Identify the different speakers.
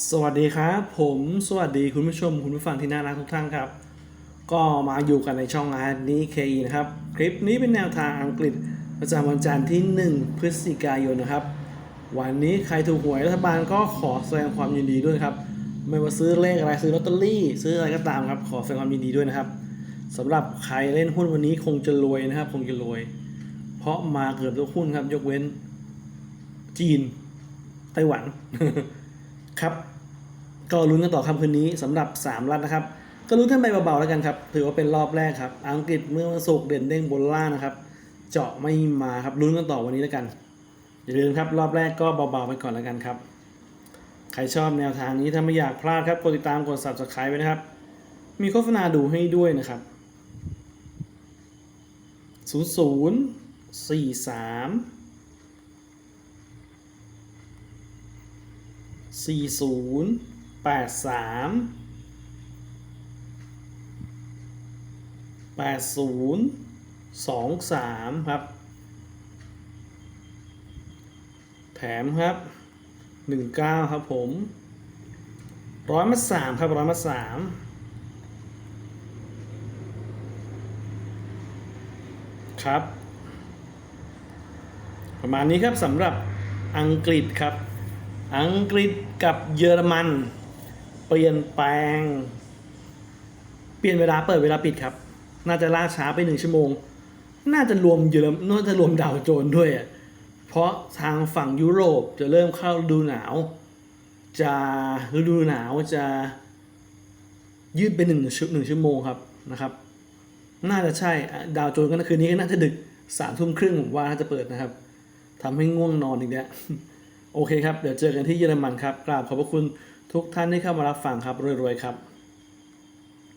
Speaker 1: สวัสดีครับ ผมสวัสดีคุณผู้ชมคุณผู้ฟังที่น่ารักทุกท่านครับ ก็มาอยู่กันในช่องอาร์นี้เคนะครับ คลิปนี้เป็นแนวทางอังกฤษประจำวันจันทร์ที่ 1 พฤศจิกายนนะครับ วันนี้ใครถูกหวยรัฐบาลก็ขอแสดงความยินดีด้วยครับ ไม่ว่าซื้อเลขอะไรซื้อลอตเตอรี่ ซื้ออะไรก็ตามครับ ขอแสดงความยินดีด้วยนะครับสำหรับใครเล่นหุ้นวันนี้คงจะรวยนะครับ คงจะรวย เพราะมาเกือบทุกหุ้นครับ ยกเว้น จีนไต้หวัน ครับ ก็ลุ้นกันต่อค่ำคืนนี้สำหรับ 3 รัฐนะครับ ก็ลุ้นกันไปเบาๆแล้วกันครับ ถือว่าเป็นรอบแรกครับ อังกฤษเมื่อวันศุกร์เด่นเด้งบนล่างนะครับ เจาะไม่มาครับลุ้นกันต่อวันนี้แล้วกัน อย่าลืมครับรอบแรกก็เบาๆไปก่อนแล้วกันครับ ใครชอบแนวทางนี้ถ้าไม่อยากพลาดครับกดติดตามกด subscribe ไว้นะครับ มีโฆษณาดูให้ด้วยนะครับ00 43 สี่ศูนย์แปดสามแปดศูนย์สองสามครับ แถมครับหนึ่งเก้าครับผมร้อยมาสามครับร้อยมาสามครับ ประมาณนี้ครับสำหรับอังกฤษครับ อังกฤษกับเยอรมัน เปลี่ยนแปลง เปลี่ยนเวลาเปิดเวลาปิดครับ น่าจะล่าช้าไปหนึ่งชั่วโมง น่าจะรวมเยอรมน่าจะรวมดาวโจนด้วยอะเพราะทางฝั่งยุโรปจะเริ่มเข้าฤดูหนาว จะฤดูหนาวจะยืดไปหนึ่งชั่วหนึ่งชั่วโมงครับนะครับ น่าจะใช่ดาวโจนส์ก็คืนนี้ก็น่าจะดึกสามทุ่มครึ่งผมว่าถ้าจะเปิดนะครับทำให้ง่วงนอนอีกแล้ว โอเคครับ เดี๋ยวเจอกันที่เยอรมันครับ กราบขอบพระคุณทุกท่านที่เข้ามารับฟังครับรวยๆครับ